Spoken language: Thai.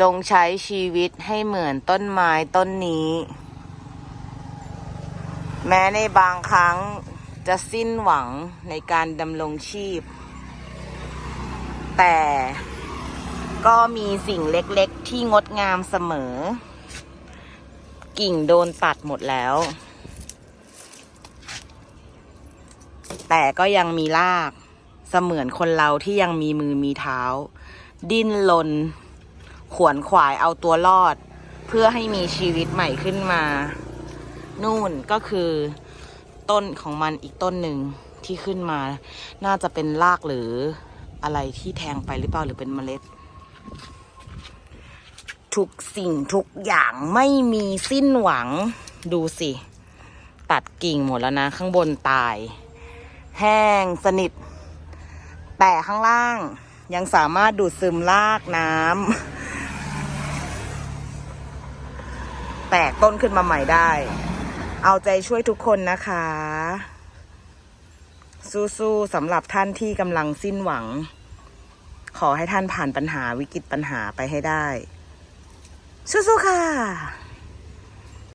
จงใช้ชีวิตให้เหมือนต้นไม้ต้นนี้ แม้ในบางครั้งจะสิ้นหวังในการดำรงชีพ แต่ก็มีสิ่งเล็กๆที่งดงามเสมอ กิ่งโดนตัดหมดแล้ว แต่ก็ยังมีรากเสมือนคนเราที่ยังมีมือมีเท้า ดิ้นรน ขวนขวายเอาตัวรอด เพื่อให้มีชีวิตใหม่ขึ้นมา นู่นก็คือต้นของมันอีกต้นหนึ่งที่ขึ้นมา น่าจะเป็นรากหรืออะไรที่แทงไปหรือเปล่าหรือเป็นเมล็ด ทุกสิ่งทุกอย่างไม่มีสิ้นหวังดูสิ ตัดกิ่งหมดแล้วนะ ข้างบนตาย แห้งสนิท แต่ข้างล่างยังสามารถดูดซึมรากน้ำ แตกต้นขึ้นมาใหม่ได้ เอาใจช่วยทุกคนนะคะ สู้ๆสำหรับท่านที่กำลังสิ้นหวัง ขอให้ท่านผ่านปัญหาวิกฤตปัญหาไปให้ได้ สู้ๆค่ะ